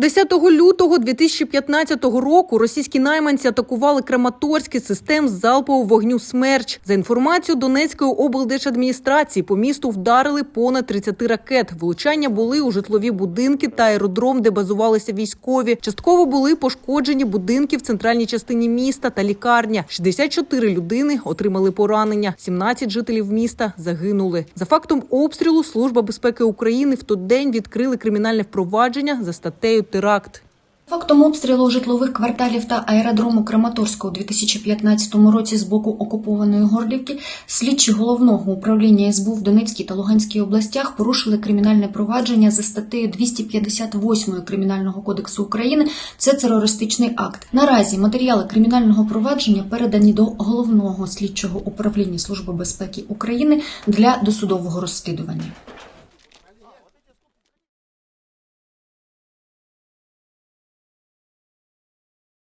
10 лютого 2015 року російські найманці атакували Краматорський систем залпового вогню «Смерч». За інформацією Донецької облдержадміністрації, по місту вдарили понад 30 ракет. Влучання були у житлові будинки та аеродром, де базувалися військові. Частково були пошкоджені будинки в центральній частині міста та лікарня. 64 людини отримали поранення. 17 жителів міста загинули. За фактом обстрілу Служба безпеки України в той день відкрили кримінальне впровадження за статтею теракт. Фактом обстрілу житлових кварталів та аеродрому Краматорського у 2015 році з боку окупованої Горлівки слідчі головного управління СБУ в Донецькій та Луганській областях порушили кримінальне провадження за статтею 258 Кримінального кодексу України. Це терористичний акт. Наразі матеріали кримінального провадження передані до головного слідчого управління Служби безпеки України для досудового розслідування.